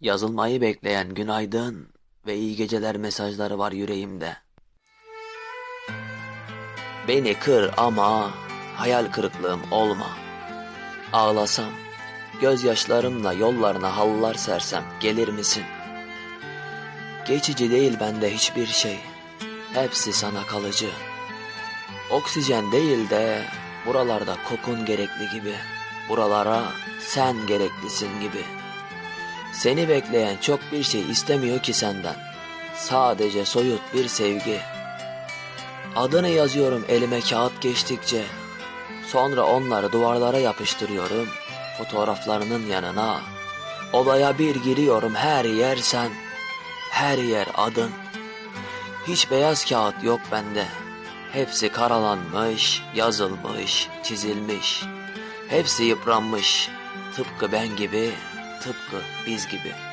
Yazılmayı bekleyen günaydın ve iyi geceler mesajları var yüreğimde. Beni kır ama hayal kırıklığım olma. Ağlasam, gözyaşlarımla yollarına halılar sersem gelir misin? Geçici değil bende hiçbir şey. Hepsi sana kalıcı. Oksijen değil de buralarda kokun gerekli gibi. Buralara sen gereklisin gibi. Seni bekleyen çok bir şey istemiyor ki senden. Sadece soyut bir sevgi. Adını yazıyorum elime kağıt geçtikçe. Sonra onları duvarlara yapıştırıyorum. Fotoğraflarının yanına. Odaya bir giriyorum her yer sen. Her yer adın. Hiç beyaz kağıt yok bende. Hepsi karalanmış, yazılmış, çizilmiş. Hepsi yıpranmış. Tıpkı ben gibi, tıpkı biz gibi.